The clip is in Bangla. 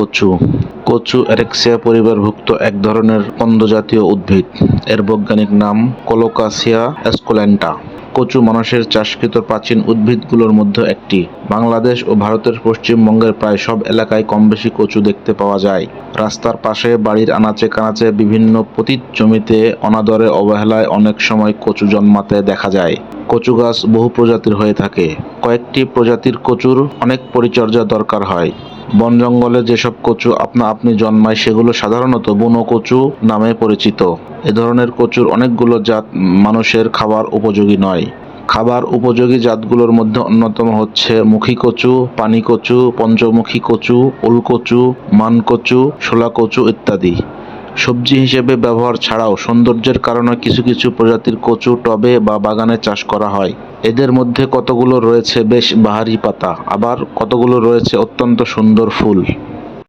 কচু। কচু এরেক্সিয়া পরিবারভুক্ত এক ধরনের কন্দ উদ্ভিদ। এর বৈজ্ঞানিক নাম কলোকাসিয়া এসকোলেন্টা কচু মানুষের চাষকৃত প্রাচীন উদ্ভিদগুলোর মধ্যে একটি। বাংলাদেশ ও ভারতের পশ্চিমবঙ্গের প্রায় সব এলাকায় কমবেশি কচু দেখতে পাওয়া যায়। রাস্তার পাশে বাড়ির আনাচে কানাচে বিভিন্ন পতিত জমিতে অনাদরে অবহেলায় অনেক সময় কচু জন্মাতে দেখা যায়। কচু গাছ বহু প্রজাতির হয়ে থাকে। কয়েকটি প্রজাতির কচুর অনেক পরিচর্যা দরকার হয়। বন জঙ্গলে যেসব কচু আপনা আপনি জন্মায়, সেগুলো সাধারণত বুনো কচু নামে পরিচিত। এ ধরনের কচুর অনেকগুলো জাত মানুষের খাবার উপযোগী নয়। খাবার উপযোগী জাতগুলোর মধ্যে অন্যতম হচ্ছে মুখী কচু, পানি কচু, পঞ্চমুখী কচু ওলকচু মানকচু শোলা কচু ইত্যাদি। সবজি হিসেবে ব্যবহার ছাড়াও সৌন্দর্যের কারণে কিছু কিছু প্রজাতির কচু টবে বা বাগানে চাষ করা হয়। এদের মধ্যে কতগুলো রয়েছে বেশ বাহারি পাতা, আবার কতগুলো রয়েছে অত্যন্ত সুন্দর ফুল।